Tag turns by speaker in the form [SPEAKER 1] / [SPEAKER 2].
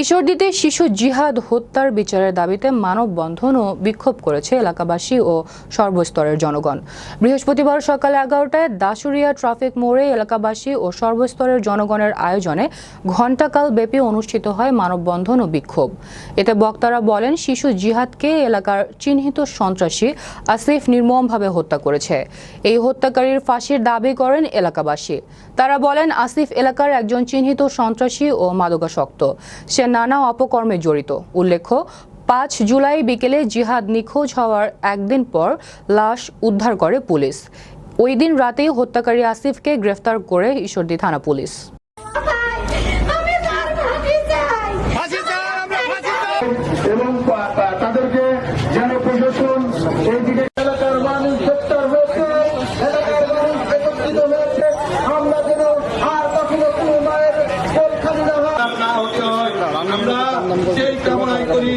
[SPEAKER 1] ঈশ্বরদীতে শিশু জিহাদ হত্যার বিচারের দাবিতে মানববন্ধন ও বিক্ষোভ করেছে এলাকাবাসী ও সর্বস্তরের জনগণ। বৃহস্পতিবার সকাল এগারোটায় দাসুরিয়া ট্রাফিক মোড়ে এলাকাবাসী ও সর্বস্তরের জনগণের আয়োজনে ঘণ্টাকাল ব্যাপী অনুষ্ঠিত হয় মানববন্ধন ও বিক্ষোভ। এতে বক্তারা বলেন, শিশু জিহাদকে এলাকার চিহ্নিত সন্ত্রাসী আসিফ নির্মমভাবে হত্যা করেছে। এই হত্যাকারীর ফাঁসির দাবি করেন এলাকাবাসী। তারা বলেন, আসিফ এলাকার একজন চিহ্নিত সন্ত্রাসী ও মাদকাসক্ত। সে নানা অপকর্মে জড়িত। উল্লেখ্য, পাঁচ জুলাই বিকেলে জিহাদ নিখোঁজ হওয়ার একদিন পর লাশ উদ্ধার করে পুলিশ। ওই দিন রাতেই হত্যাকারী আসিফকে গ্রেফতার করে ঈশ্বরদী থানা পুলিশ।
[SPEAKER 2] আমরা
[SPEAKER 3] সেই কামনাই করি।